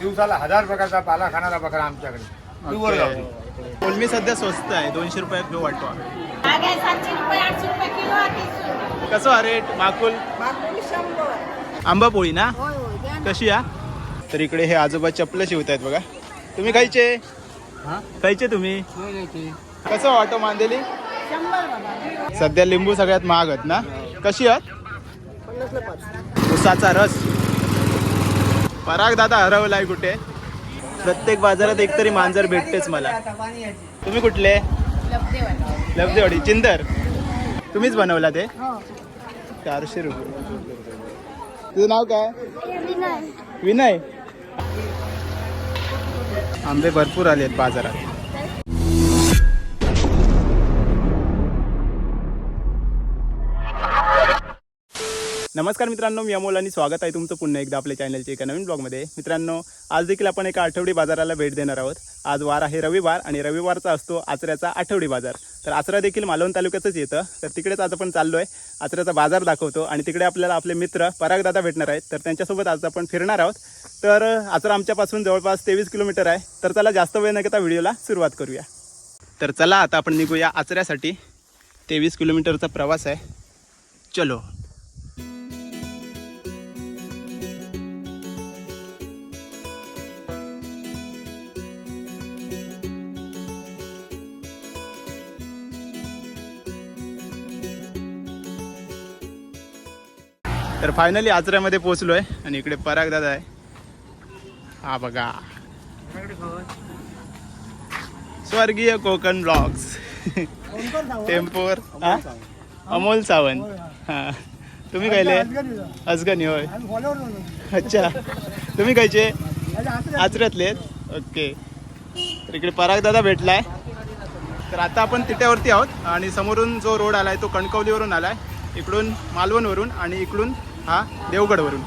दिवसाला हजार प्रकारचा पाला खाणारा बकरा आमच्याकडे प्युअर गावठी. कोलमी सध्या स्वस्त आहे. दोनशे रुपयात घेऊ वाटतो आगे सातशे रुपये आठशे रुपये किलो आहे तीस रुपये. कसं हा रेट माकुल? मागून शंभर. आंबा पोळी ना? होय होय द्या ना. कशी या तर इकडे हे आजोबा चपल शिवत आहेत बघा. तुम्ही खायचे? खायचे तुम्ही? कसं वाटो मांदेली? शंभर बाबा. सध्या लिंबू सगळ्यात महाग आहेत ना? कशी आहात? उसाचा रस. पराग दादा हरवलाय कुठे? प्रत्येक बाजारात एकतरी मांजर भेटतेच मला. तुम्ही कुठले. लब्धेवाडी चिंदर. तुम्हीच बनवला ते? हो. चारशे रुपये. तुझं नाव काय? विनय. आंबे भरपूर आले आहेत बाजारात. नमस्कार मित्रांनो मी अमोल आणि स्वागत आहे तुमचं पुन्हा एकदा आपल्या चॅनलच्या एका नवीन ब्लॉगमध्ये. मित्रांनो आज देखील आपण एका आठवडी बाजाराला भेट देणार आहोत. आज वार आहे रविवार आणि रविवारचा असतो आचऱ्याचा आठवडी बाजार. तर आचरा देखील मालवण तालुक्यातच येतं. तर तिकडेच आज आपण चाललो आहे आचऱ्याचा बाजार दाखवतो आणि तिकडे आपल्याला आपले मित्र परागदादा भेटणार आहेत. तर त्यांच्यासोबत आज आपण फिरणार आहोत. तर आचरा आमच्यापासून जवळपास तेवीस किलोमीटर आहे. तर चला जास्त वेळ न घेता व्हिडिओला सुरुवात करूया. तर चला आता आपण निघूया आचऱ्यासाठी. तेवीस किलोमीटरचा प्रवास आहे. चलो फायनली आचऱ्यामध्ये पोहोचलो आहे आणि इकडे पराग दादा आहे. हा बघा. स्वर्गीय कोकण ब्लॉग्स टेम्पोर? अमोल सावंत. हा. तुम्ही कायले अजगणी होय. अच्छा. तुम्ही कायचे आचऱ्यातले ओके. तर इकडे पराग दादा भेटलाय. तर आता आपण तिट्यावरती आहोत आणि समोरून जो रोड आलाय तो कणकवलीवरून आलाय. इकडून मालवणवरून आणि इकडून हा देवगडवरून.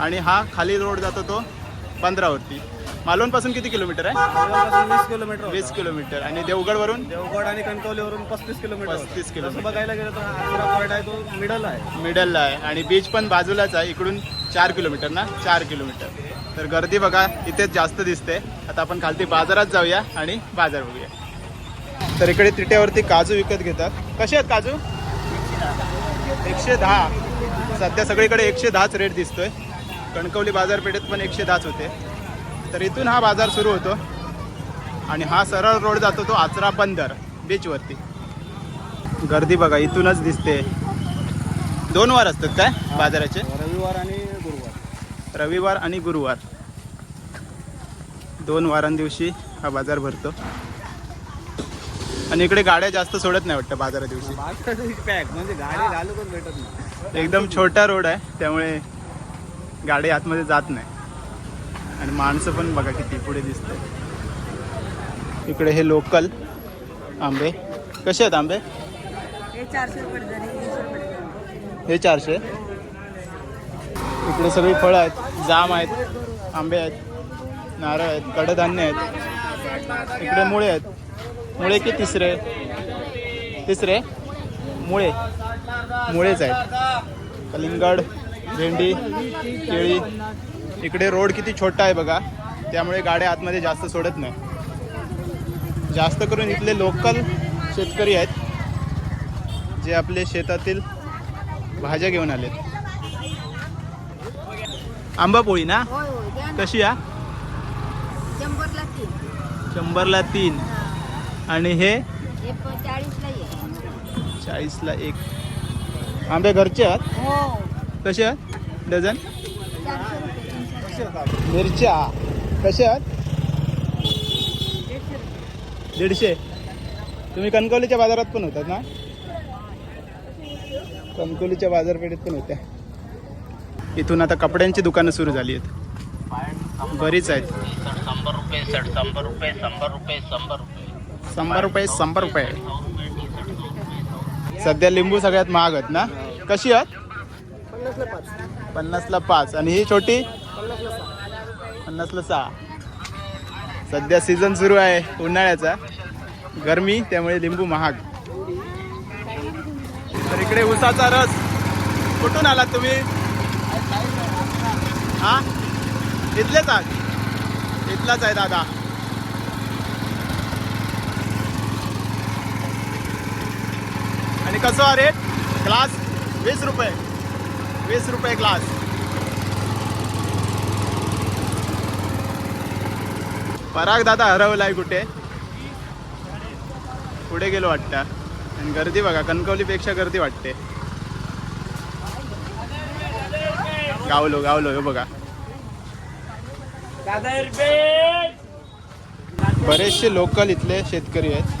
आणि हा खाली रोड जातो तो बंदरावरती मालवणपासून किती किलोमीटर आहे? वीस किलोमीटर वीस किलोमीटर. आणि देवगडवरून? देवगड आणि कणकवलीवरून पस्तीस किलोमीटर. 35 किलोमीटर. बघायला गेलं तर आहे तो मिडल आहे. मिडलला आहे. आणि बीच पण बाजूलाच आहे इकडून चार किलोमीटर ना? चार किलोमीटर. तर गर्दी बघा इथेच जास्त दिसते. आता आपण खालती बाजारात जाऊया आणि बाजार बघूया. तर इकडे तिट्यावरती काजू विकत घेतात. कसे आहेत काजू? एकशे दहा. सध्या सगळीकडे एकशे दहाच रेट दिसतोय. कणकवली बाजारपेठेत पण एकशे दहाच होते. तर इथून हा बाजार सुरू होतो. आणि हा सरळ रोड जातो तो आचरा बंदर बीचवरती गर्दी बघा इथूनच दिसते. दोन वार असतात काय बाजाराचे? रविवार आणि गुरुवार. रविवार आणि गुरुवार. दोन वारांदिवशी हा बाजार भरतो. आणि इकडे गाड्या जास्त सोडत नाही वाटतं बाजारा दिवशी. पॅक म्हणजे गाडी घालू पण भेटत नाही एकदम छोटा रोड आहे त्यामुळे गाडी आतमध्ये जात नाही. आणि माणसं पण बघा किती पुढे दिसते इकडे हे लोकल आंबे. कसे आहेत आंबे? हे चारशे हे चारशे. इकडे सगळी फळं आहेत जाम आहेत आंबे आहेत नारळ आहेत कडधान्य आहेत इकडे मुळे आहेत. मुळे की तिसरे? तिसरे? मुळे. मुळेच आहेत कलिंगड भेंडी केळी. इकडे रोड किती छोटा आहे बघा. त्यामुळे गाड्या आतमध्ये जास्त सोडत नाही. जास्त करून इथले लोकल शेतकरी आहेत जे आपले शेतातील भाज्या घेऊन आलेत. आंबा पोळी ना. कशी या? शंभरला तीन. शंभरला तीन. आणि हे? हे चाळीसला एक. आंबे घरचे आहात? हो. कसे आहात? डझन. मिरच्या कसे आहात? दीडशे. तुम्ही कणकवलीच्या बाजारात पण होतात ना? कणकवलीच्या बाजारपेठेत पण होत्या. इथून आता कपड्यांची दुकानं सुरू झाली आहेत. बरीच आहेत. शंभर रुपये सठ शंभर रुपये शंभर रुपये शंभर रुपये शंभर रुपये शंभर रुपये. सध्या लिंबू सगळ्यात महाग आहेत ना? कशी आहात? पन्नासला पाच. आणि ही छोटी? पन्नासला सहा. सध्या सीझन सुरू आहे उन्हाळ्याचा. गरमी त्यामुळे लिंबू महाग. तर इकडे उसाचा रस. कुठून आलात तुम्ही? हा? इथलेच आहात? इथलाच आहे दादा. आणि कसं आहे रेट ग्लास वीस रुपये. वीस रुपये ग्लास. पराग दादा हरवलाय कुठे? पुढे गेलो वाटतं. आणि गर्दी बघा कणकवलीपेक्षा गर्दी वाटते. गावलो गावलो हे बघा. बरेचसे लोकल इथले शेतकरी आहेत.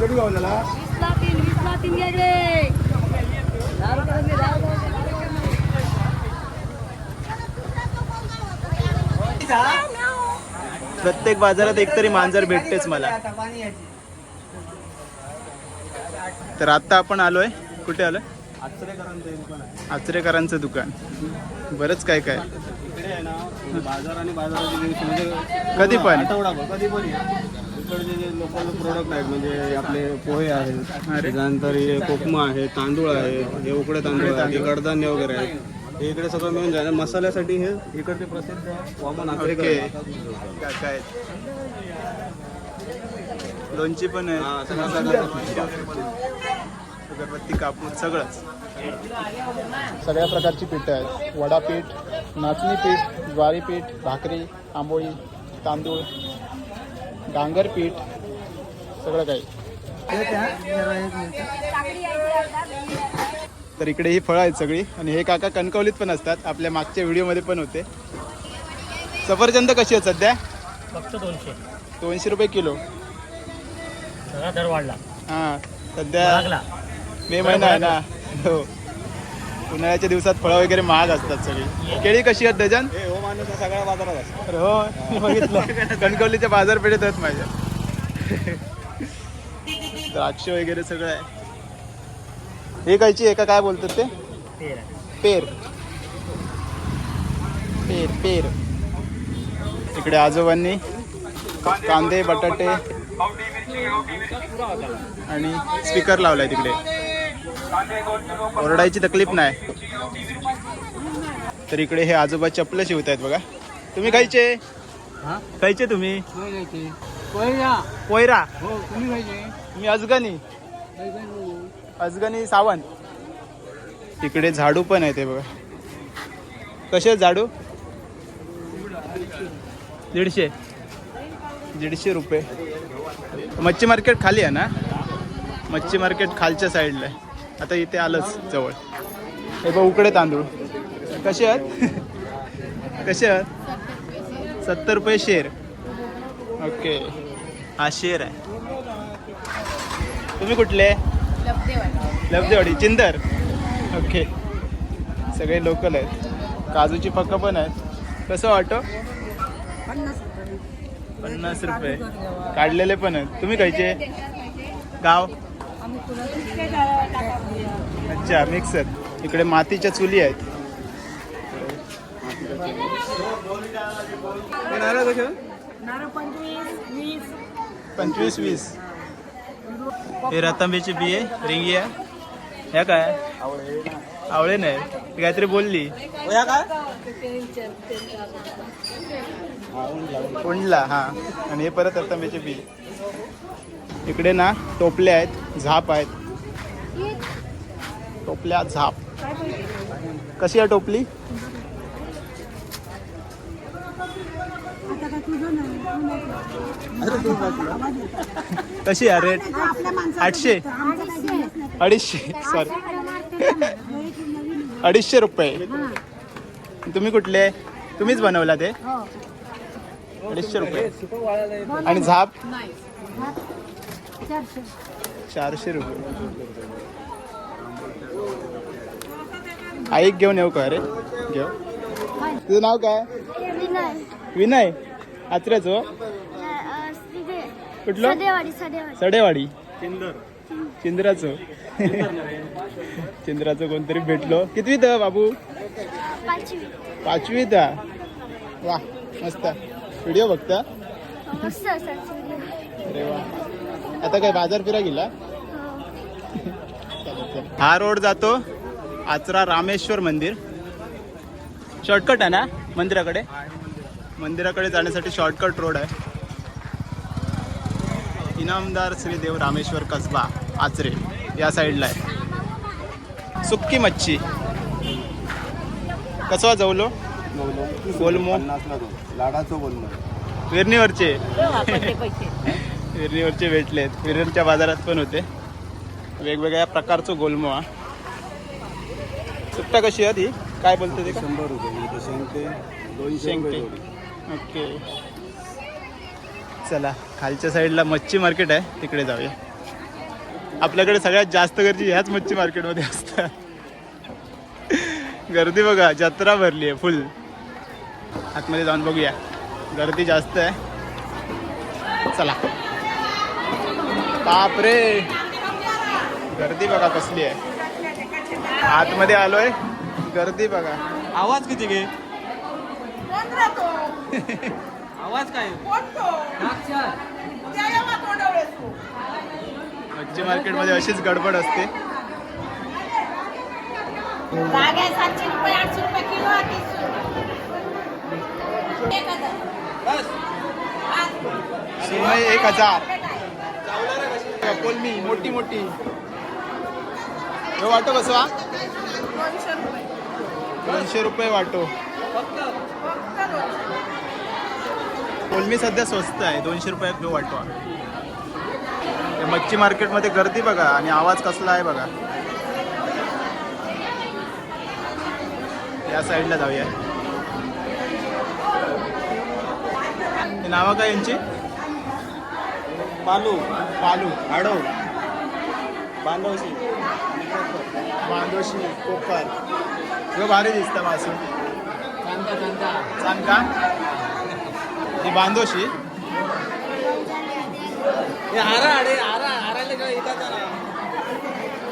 गजरा वीसला तीन वीसला तीन घ्या इकडे. प्रत्येक बाजारात एकतरी मांजर भेटतेच मला. तर आता आपण आलोय. कुठे आलोय? आचरेकरांचं दुकान. बरंच काय काय. इकडे आहे ना बाजार आणि बाजाराची दिवशी म्हणजे कधी पण? कधी पण इकडचे जे लोकल प्रोडक्ट आहेत म्हणजे आपले पोहे आहेत. त्याच्यानंतर हे कोकमा आहे तांदूळ आहे हे उकडे तांदूळ आहे कडधान्य वगैरे आहे हे इकडे सगळं मिळून जाईल मसाल्यासाठी हे इकडचे प्रसिद्ध वामन ओके. आहेत. काय लोणची पण हा, आहे. अगरबत्ती कापूर सगळंच सगळ्या प्रकारची पीठं आहेत वडापीठ नाचणी पीठ ज्वारी पीठ भाकरी आंबोळी तांदूळ डांगर पीठ सगळं काही. तर इकडे ही फळं आहेत सगळी. आणि हे काका कणकवलीत पण असतात. आपल्या मागच्या व्हिडिओमध्ये पण होते. सफरचंद कशी आहेत सध्या? फक्त दोनशे. दोनशे रुपये किलो. सगळा दर वाढला. हां सध्या लागला मे महिना आहे ना. हो. उन्हाळ्याच्या दिवसात फळं वगैरे महाग असतात सगळी. केळी कशी आहेत डझन? हो माणूस सगळ्या बाजारात असतात. अरे हो मी बघितलं. कणकवलीच्या बाजारपेठेत आहेत माझ्या. द्राक्ष वगैरे सगळं आहे. हे कायची एका काय बोलतात ते. पेर. पेर पेर. इकडे आजोबांनी कांदे बटाटे आणि स्पीकर लावलाय तिकडे. ओरडायची तकलीफ नाही. तर इकडे हे आजोबा चपलं शिवत आहेत बघा. तुम्ही खायचे? खायचे तुम्ही? पोयरा मी अजगनी. अजगनी सावंत. इकडे झाडू पण आहे ते बघा. कसे आहेत झाडू? दीडशे. दीडशे रुपये. मच्छी मार्केट खाली आहे ना? मच्छी मार्केट खालच्या साईडला आहे. आता इथे आलंच जवळ. हे बघ उकडे तांदूळ. कसे आहेत? कसे आहेत? सत्तर रुपये शेर ओके हा शेर आहे. तुम्ही कुठले? लब्धेवाडी चिंदर ओके सगळे लोकल आहेत. काजूची पक्का पण आहेत. कसं ऑटो पन्नास रुपये. काढलेले पण आहेत. तुम्ही खायचे? गाव? अच्छा मिक्सर इकडे मातीच्या चुली आहेत. नारळ कसे नारळ पंचवीस वीस. पंचवीस वीस. हे रतांब्याची बिये रिंगी आहे ह्या काय? आवळे नाही. ती काहीतरी बोलली. कोंडला हा. आणि हे परत रतांब्याचे बी इकडे ना टोपले आहेत झाप आहेत. टोपल्या झाप. कशी आहे टोपली आता काय तुझं नाही कशी आहे रेट आठशे. अडीचशे सॉरी अडीचशे रुपये. तुम्ही कुठले? तुम्हीच बनवला ते? अडीचशे रुपये. आणि झाप? चारशे. रुपये. आईक घेऊन येऊ का? रे घेऊ. तुझं नाव काय? विनय? आचऱ्याचं कुठलं? सडेवाडी. चिंद्राचं चिंद्राचं कोणतरी भेटलो. कितवीत बाबू? पाचवी. पाचवीत. वा मस्त. व्हिडिओ बघता? मस्त असं अरे वा. आता काय बाजार फिरा गेला? हा रोड जातो. आचरा रामेश्वर मंदिर. शॉर्टकट आहे ना मंदिराकडे? मंदिराकडे जाण्यासाठी शॉर्टकट रोड आहे. इनामदार श्री देव रामेश्वर कसबा आचरे या साईडला आहे. सुक्की मच्छी. कसं जवलो? दोन लाडाचं बोलणं विरणीवरचे विरणीवरचे भेटलेत विरणच्या बाजारात पण होते. वेगवेगळ्या प्रकारचं गोलमो हा. सुट्टा कशी आहे ती काय बोलते ते? शंभर रुपये. दोनशे ओके. चला खालच्या साईडला मच्छी मार्केट आहे तिकडे जाऊया. आपल्याकडे सगळ्यात जास्त गर्दी ह्याच मच्छी मार्केटमध्ये असतात. गर्दी बघा जत्रा भरली आहे फुल आतमध्ये जाऊन बघूया. गर्दी जास्त आहे. चला. बापरे! गर्दी बघा कसली आहे. आतमध्ये आलोय. गर्दी बघा. आवाज किती घे? आवाज काय? मच्छी मार्केटमध्ये अशीच गडबड असते. जागे सातशे रुपये आठशे रुपये किलो आहे तीस रुपये. एक हजार. शिवाय एक हजार. कोलमी मोठी मोठी. हे वाटो कसं? दोनशे रुपये. वाटो. फक्त. कोलमी सध्या स्वस्त आहे. दोनशे रुपयात घेऊ वाटो. हे मच्छी मार्केटमध्ये गर्दी बघा आणि आवाज कसला आहे बघा. या साईडला जाऊया. नावं काय यांची? पालू. पालू. आडो बांधवशी मांदोशी कोपर हे भारी दिसतं मासून सांग का ही बांधोशी. हे आरा अडे आरा आराले काय येतात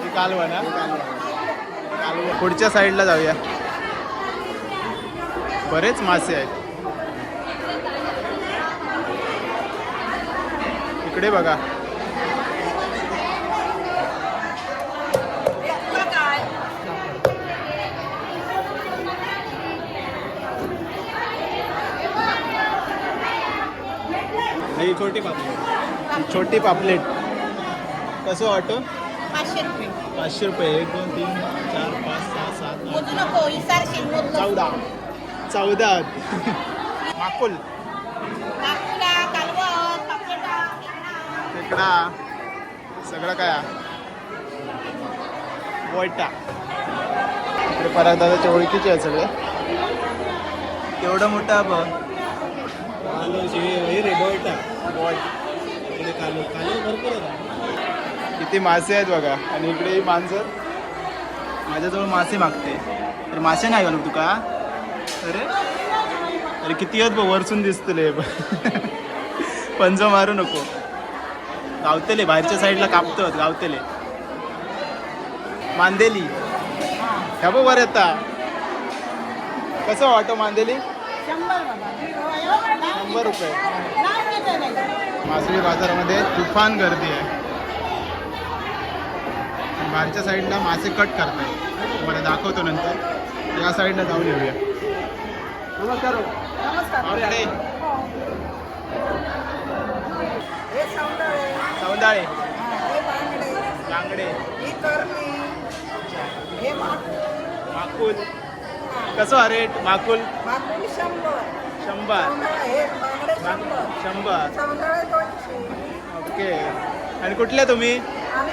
ही कालवा ना कालवा पुढच्या साईडला जाऊया. बरेच मासे आहेत. इकडे बघा काय ही छोटी पापलेट. छोटी पापलेट. कसं वाटो पाचशे रुपये. पाचशे रुपये. एक दोन तीन चार पाच सहा सात मोजू नको. चौदा. चौदा. माकुल. नागपुरा कालवण पापलेटा खेकडा सगळं काय? वैटा. इकडे पराग दादाच्या ओळखीचे आहे सगळे. तेवढं मोठा हे रे बोयटा इकडे किती मासे आहेत बघा आणि इकडे माणसं माझ्याजवळ मासे मागते. तर मासे नाही घालू तुका अरे अरे किती आहेत बघ वरसून दिसतले पंज मारू नको. गावतेले बाहेरच्या साईडला कापतात गावतेले. मांदेली. ह्या बरं वर येता. कसं वाटतं मांदेली? शंभर बाबा. शंभर रुपये. नाव घेतो नाही मासळी बाजारामध्ये तुफान गर्दी आहे. बाहेरच्या साईडला मासे कट करतात तुम्हाला दाखवतो नंतर. या साईडला जाऊन येऊया. नमस्कार. पावकडे हे. सौंदाळे बांगडे. लांगडे ही हे माकुल. कसं हा रेट? माकुल? शंभर. शंभर. सौंदर्य हे बांगडे शंभर. शंभर. सौंदर्य दोनशे. ओके. आणि कुठल्या तुम्ही? आणि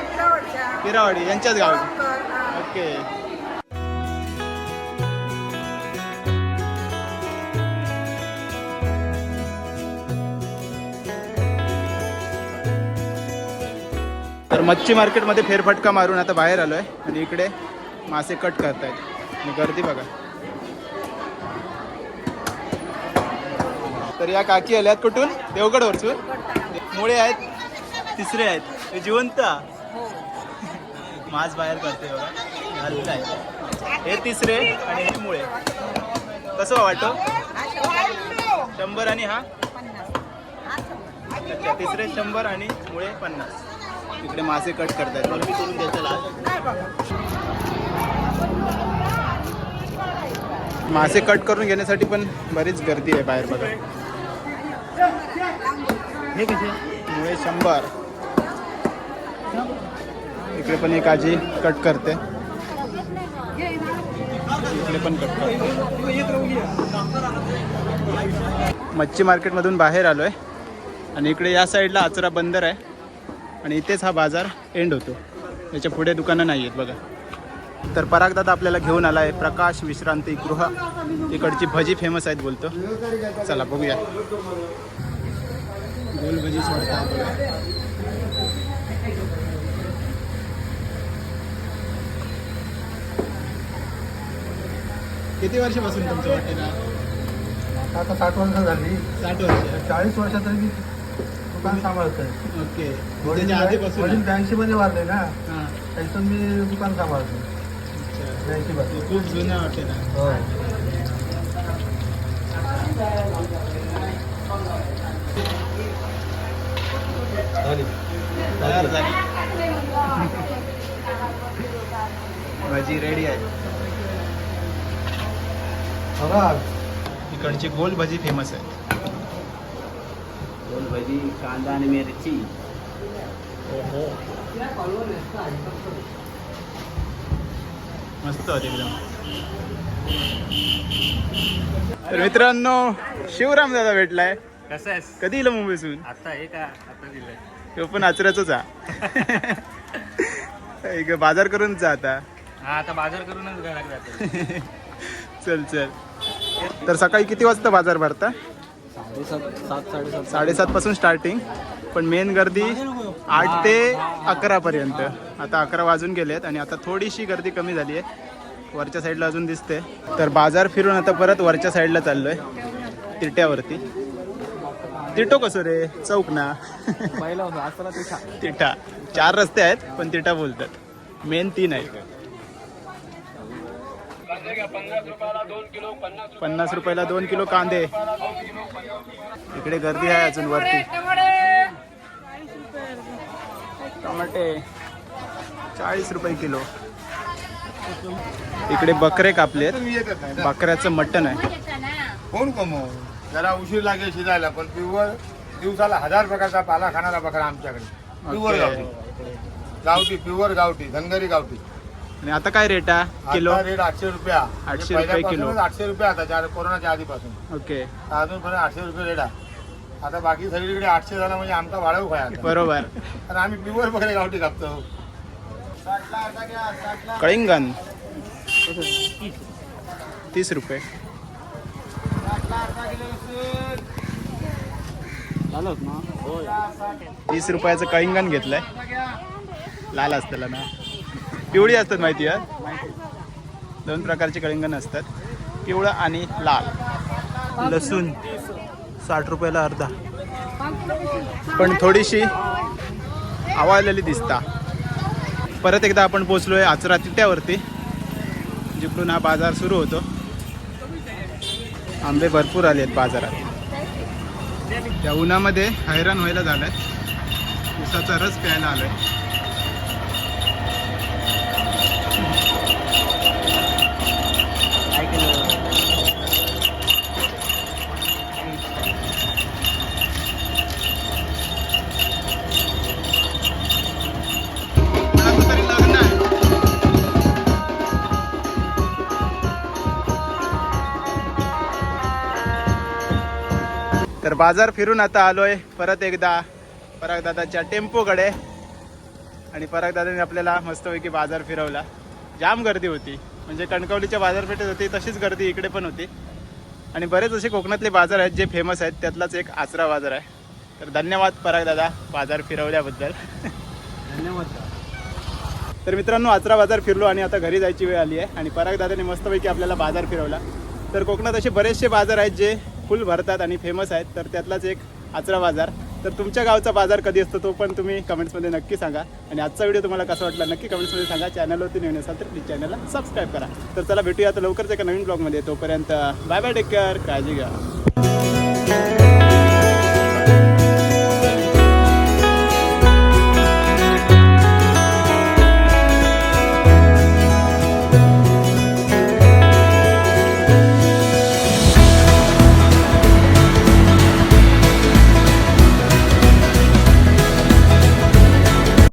पिरावाडी यांच्याच गावची हा. ओके. तर मच्छी मार्केटमध्ये फेरफटका मारून आता बाहेर आलोय. आणि इकडे मासे कट करतायत. आणि गर्दी बघा. तर या काकी आल्यात कुठून? देवगड वरचून मुळे आहेत तिसरे आहेत. हे जिवंत? मास बाहेर करते बघा. घालून आहे. हे तिसरे आणि हे मुळे. कसं वाटतो? हा शंभर आणि हा? हा अच्छा तिसरे शंभर आणि मुळे पन्नास. इकडे मासे कट करतायत. मला मी करून द्यायचं मासे कट करून घेण्यासाठी पण बरीच गर्दी आहे बाहेर बघा. हे कसे? मुळे शंभर. इकडे पण एक आजी कट करते. इकडे पण कट करते. मच्छी मार्केटमधून बाहेर आलोय. आणि इकडे या साईडला आचरा बंदर आहे. आणि इथेच हा बाजार एंड होतो. याच्यापुढे दुकानं नाही आहेत बघा. तर परागदादा आपल्याला घेऊन आला आहे प्रकाश विश्रांती गृह. इकडची भजी फेमस आहेत बोलतो. चला बघूया. गोल भजी सोडतात बघा किती वर्षापासून तुमचं हॉटेल आता साठ वर्ष झाली. साठ वर्ष. चाळीस वर्षात तरी मी दुकान सांभाळतोय. ओके. वडील आधीपासून ब्याऐंशी मध्ये वारले ना? हां. त्याच्यातून मी दुकान सांभाळतो अच्छा. ब्याऐंशी पासून हे खूप जुनं हॉटेल आहे तयार झाली भाजी रेडी आहे इकडची गोल भजी फेमस आहे. भजी कांदा आणि मिरची. मस्त होते एकदम. तर मित्रांनो शिवराम दादा भेटलाय. कसं आहेस? कधी येईल मुंबईसून? आता हे का? आता दिलंय. तो पण आचऱ्याचंच हा एक बाजार करून जा आता. हा आता बाजार करूनच घरात जातो. चल चल. तर सकाळी किती वाजता बाजार भरता? साडेसात सात साडेसात साडेसात पासून स्टार्टिंग पण मेन गर्दी आठ ते अकरा पर्यंत. आता अकरा वाजून गेलेत आणि आता थोडीशी गर्दी कमी झाली आहे. वरच्या साईडला अजून दिसते. तर बाजार फिरून आता परत वरच्या साईडला चाललोय. तिट्यावरती तिटो कसं रे? चौक ना. पहिला होता असताना ते खा तिठा चार रस्ते आहेत पण तिठा बोलतात. मेन तीन आहे पन्नास रुपयाला दोन किलो कांदे. इकडे गर्दी आहे अजून वरती. टमाटे. चाळीस रुपये किलो. इकडे बकरे ना. बकऱ्याचं मटण आहे. कोण कमव? जरा उशीर लागेल शिजायला पण प्युअर दिवसाला हजार प्रकारचा पाला खाणारा बकरा आमच्याकडे. प्युअर. गावठी. गावठी प्युअर गावठी धनगरी गावठी. आणि आता काय रेट आहे? किलो? रेट आठशे रुपया. आठशे म्हणजे रुपये किलो. आठशे रुपये आता चार कोरोनाच्या आधीपासून. ओके. अजूनपर्यंत आठशे रुपये रेट आहे. आता बाकी सगळीकडे आठशे झाला म्हणजे आमचा वाढव खाय बरोबर. आणि आम्ही प्युअर बकरे गावठी कापतो. कळिंगण तीस रुपये. झालं ना तीस रुपयाचं कळिंगण घेतलंय. लाल असतं ना पिवळी असतात माहिती आहे? दोन प्रकारचे कळिंगण असतात. पिवळं आणि लाल. लसूण. साठ रुपयाला अर्धा. पण थोडीशी आवाळलेली दिसता. परत एकदा आपण पोचलोय आचरा तिट्यावरती जिकडून हा बाजार सुरू होतो. आंबे भरपूर आले आहेत बाजारात. त्या उन्हामध्ये हैराण व्हायला झालं आहे उसाचा रस प्यायला आलोय. आहे बाजार फिरून आता आलोय. परत एकदा परागदादाच्या टेम्पोकडे. आणि परागदादाने आपल्याला मस्तपैकी बाजार फिरवला. जाम गर्दी होती. म्हणजे कणकवलीच्या बाजारपेठेत होती तशीच गर्दी इकडे पण होती. आणि बरेच असे कोकणातले बाजार आहेत जे फेमस आहेत त्यातलाच एक आचरा बाजार आहे. तर धन्यवाद परागदादा बाजार फिरवल्याबद्दल. धन्यवाद. तर मित्रांनो आचरा बाजार फिरलो आणि आता घरी जायची वेळ आली आहे. आणि पराग दादाने मस्तपैकी आपल्याला बाजार फिरवला. तर कोकणात असे बरेचसे बाजार आहेत जे फुल भरतात आणि फेमस आहेत तर त्यातलाच एक आचरा बाजार. तर तुमच्या गावचा बाजार कधी असतो तो पण तुम्ही कमेंट्समध्ये नक्की सांगा. आणि आजचा व्हिडिओ तुम्हाला कसा वाटला नक्की कमेंट्समध्ये सांगा. चॅनलवरती नवीन असाल तर प्लीज चॅनलला सबस्क्राईब करा. तर चला भेटूया आता लवकरच एका नवीन ब्लॉगमध्ये तोपर्यंत बाय बाय टेक केअर काळजी घ्या.